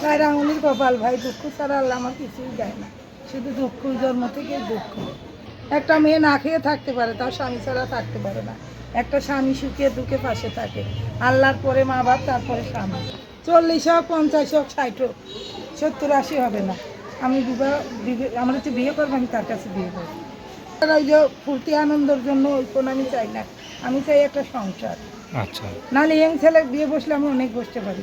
চার আঙুলির কপাল ভাই দুঃখ ছাড়া আল্লাহ আমার কিছুই দেয় না। শুধু দুঃখ জন্ম থেকে দুঃখ। একটা মেয়ে না খেয়ে থাকতে পারে তার স্বামী ছাড়া থাকতে পারে না। একটা স্বামী সুখে দুঃখে পাশে থাকে। আল্লাহর পরে মা বাপ তারপরে স্বামী। চল্লিশ হোক পঞ্চাশ হোক ষাট হোক সত্তর আশি হবে না। আমি বিবাহ বিবে- আমার হচ্ছে বিয়ে করব আমি তার কাছে বিয়ে করব। ওই যে ফুর্তি আনন্দের জন্য ওই কোনো আমি চাই না। আমি চাই একটা সংসার। আচ্ছা। নাহলে ইয়ং ছেলে বিয়ে বসলে আমি অনেক বসতে পারি।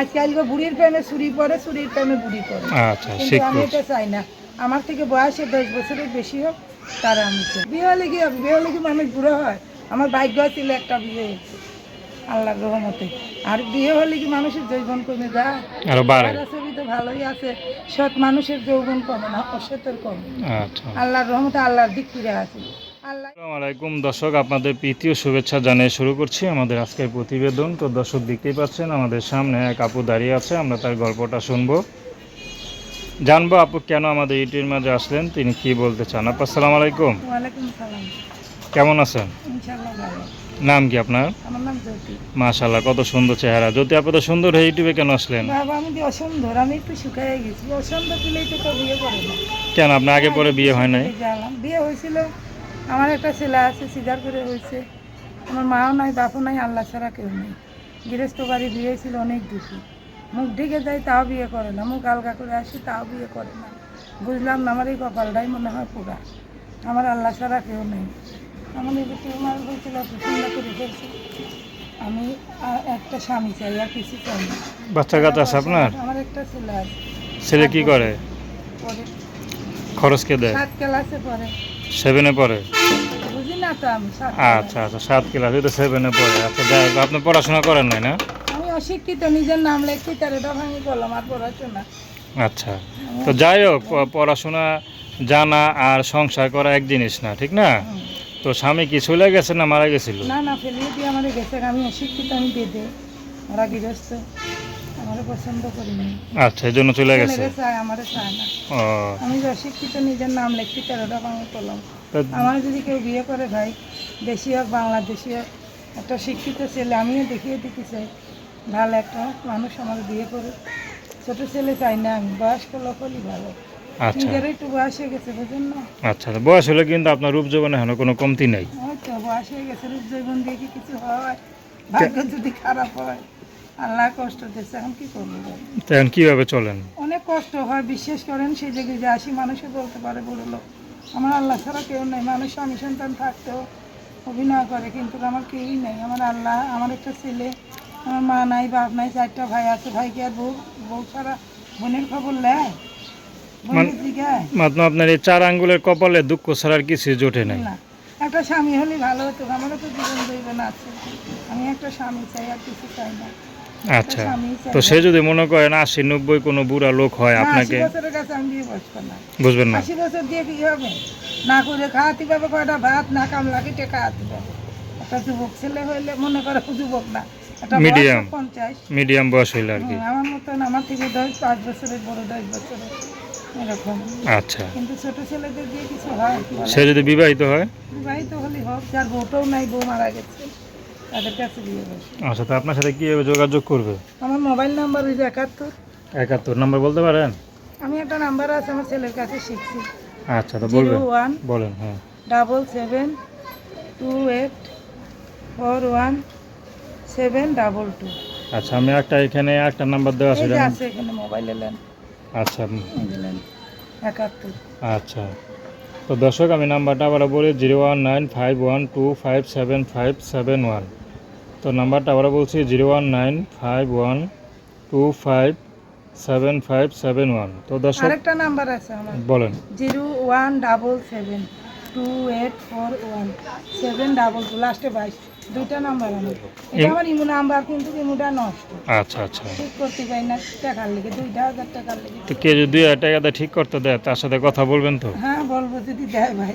আজকাল বুড়ির প্রেমে পরে প্রেমে বুড়ি পরে আচ্ছা কিন্তু আমি এটা চাই না। আমার থেকে বয়সে দশ বছরের বেশি হোক তারা আমি বিয়ে হলে কি বিয়ে হলে কি মানুষ বুড়ো হয়? আমার ভাগ্য ছিল একটা বিয়ে হয়েছে আল্লাহর রহমতে। আর বিয়ে হলে কি মানুষের যৌবন কমে যায়? আরও বাড়ে। ছবি তো ভালোই আছে। সৎ মানুষের যৌবন কমে না অসতের কমে আচ্ছা। আল্লাহর রহমতে আল্লাহর দিক ফিরে আছে আল্লাহ আসসালামু আলাইকুম। দর্শক আপনাদের প্রীতীয় শুভেচ্ছা জানিয়ে শুরু করছি আমাদের আজকের প্রতিবেদন। তো দর্শক দেখতেই পাচ্ছেন আমাদের সামনে এক আপু দাঁড়িয়ে আছে আমরা তার গল্পটা শুনব। জানব আপু কেন আমাদের ইউটিউবের মাঝে আসলেন তিনি কি বলতে চান? আপু আসসালামু আলাইকুম। কেমন আছেন? নাম কি আপনার? মাশাল্লাহ কত সুন্দর চেহারা। যদি আপনি তো সুন্দর হয়ে ইউটিউবে কেন আসলেন? কেন আপনার আগে পরে বিয়ে হয় নাই? বিয়ে হয়েছিল আমার একটা ছেলে আছে সিজার করে হয়েছে। আমার মাও নাই বাপও নাই আল্লাহ ছাড়া কেউ নেই। গৃহস্থ বাড়ি বিয়ে হয়েছিল অনেক দুঃখী। মুখ ঢেকে যায় তাও বিয়ে করে না। মুখ আলগা করে আসি তাও বিয়ে করে না। বুঝলাম না আমার এই কপালটাই মনে হয় পুরা আমার আল্লাহ ছাড়া কেউ নেই। আমার এই টিউমার হয়েছিল পছন্দ করে ফেলছি। আমি একটা স্বামী চাই আর কিছু চাই না। বাচ্চা কাচ্চা আছে আপনার? আমার একটা ছেলে আছে। ছেলে কি করে? পরে। খরচ কে দেয়? সাত ক্লাসে পরে সেভেনে পড়ে? আচ্ছা আচ্ছা সাত ক্লাস তো সেভেনে পড়ে। আচ্ছা যাই হোক, আপনি পড়াশোনা করেন নাই না? আমি অশিক্ষিত নিজের নাম লিখছি তার এটা ভাঙি করলাম আর পড়াশোনা। আচ্ছা তো যাই হোক পড়াশোনা জানা আর সংসার করা এক জিনিস না ঠিক না? তো স্বামী কি চলে গেছে না মারা গেছিল? না না ফেলিয়ে দিয়ে আমার গেছে আমি অশিক্ষিত আমি বেঁধে ওরা গৃহস্থ। আমার পছন্দ করি না আচ্ছা এই জন্য চলে গেছে? চায় আমারে চায় না। আমি যে অশিক্ষিত নিজের নাম লিখছি তেরোটা করলাম তো আমার যদি কেউ বিয়ে করে ভাই দেশি হোক বাংলাদেশি হোক একটা শিক্ষিত ছেলে আমিও দেখিয়ে দিতে চাই ভালো একটা মানুষ আমার বিয়ে করে ছোট ছেলে চাই না আমি বয়স্ক লোক ভালো। আচ্ছা। একটু বয়স হয়ে গেছে বুঝেন না? আচ্ছা বয়স হলে কিন্তু আপনার রূপ যৌবনে এখনও কোনো কমতি নাই। বয়স হয়ে গেছে রূপ জৈবন দিয়ে কি কিছু হয়? ভাগ্য যদি খারাপ হয়। আল্লাহ কষ্ট দিচ্ছে এখন কি করব? এখন কীভাবে চলেন? অনেক কষ্ট হয় বিশ্বাস করেন সেই জায়গায় যে আসি মানুষও বলতে পারে বড় লোক। আমার আল্লাহ ছাড়া কেউ নেই মানুষ স্বামী সন্তান থাকতেও অভিনয় করে কিন্তু আমার কেউই নেই। আমার আল্লাহ আমার একটা ছেলে আমার মা নাই বাপ নাই চারটা ভাই আছে। ভাইকে আর বউ বউ ছাড়া বোনের খবর নেয়? জিগায়? আপনার এই চার আঙ্গুলের কপালে দুঃখ ছাড়ার কিছু জোটে নাই। না একটা স্বামী হলে ভালো হতো আমারও তো জীবন দৈবন আছে। আমি একটা স্বামী চাই আর কিছু চাই না। আচ্ছা তো সে যদি মনে করেন আশি নব্বই কোনো বুড়া লোক হয় আপনাকে? বুঝবেন না? আশি বছর দিয়ে কি হবে। না করে খাওয়াতে পাবে কয়টা ভাত না কামলা কেটে খাওয়াতে পাবে একটা যুবক ছেলে হইলে মনে করে যুবক না Medium. মিডিয়াম বয়স হইলে আর কি। হুম, আমার মতন আমার থেকে দশ পাঁচ বছরের বড় দশ বছরের এরকম। আচ্ছা। কিন্তু ছোট ছেলেদের দিয়ে কিছু হয় সে যদি বিবাহিত হয়? বিবাহিত হলে হোক যার বউটাও নাই বউ মারা গেছে। তাদের কাছে বিয়ে বসে। আচ্ছা তো আপনার সাথে কীভাবে যোগাযোগ করবে? আমার মোবাইল নাম্বার ওই যে একাত্তর। একাত্তর নাম্বার বলতে পারেন? আমি একটা নাম্বার আছে আমার ছেলের কাছে শিখছি। আচ্ছা তো বলবেন। ওয়ান বলেন হ্যাঁ। Double seven two eight four one seven double two. আচ্ছা আমি একটা এখানে একটা নাম্বার দেওয়া আছে আছে এখানে মোবাইলে নেন আচ্ছা একাত্তর। আচ্ছা। তো দর্শক আমি নাম্বারটা আবার বলি zero one nine five one two five seven five seven one. তো নাম্বারটা আবার বলছি zero one nine five one two five seven five seven one. তো দর্শক আরেকটা নাম্বার আছে আমার। বলেন। Zero one double seven two eight four one seven double two লাস্টে বাইশ। দুইটা নাম্বার আমার এটা আমার ইমো নাম্বার কিন্তু ইমোটা নষ্ট। আচ্ছা আচ্ছা। ঠিক করতে পারি না টাকার লেগে দুইটা হাজার টাকার লেগে। তো কে যদি দুই হাজার টাকা ঠিক করতে দেয় তার সাথে কথা বলবেন তো? হ্যাঁ বলব যদি দেয় ভাই।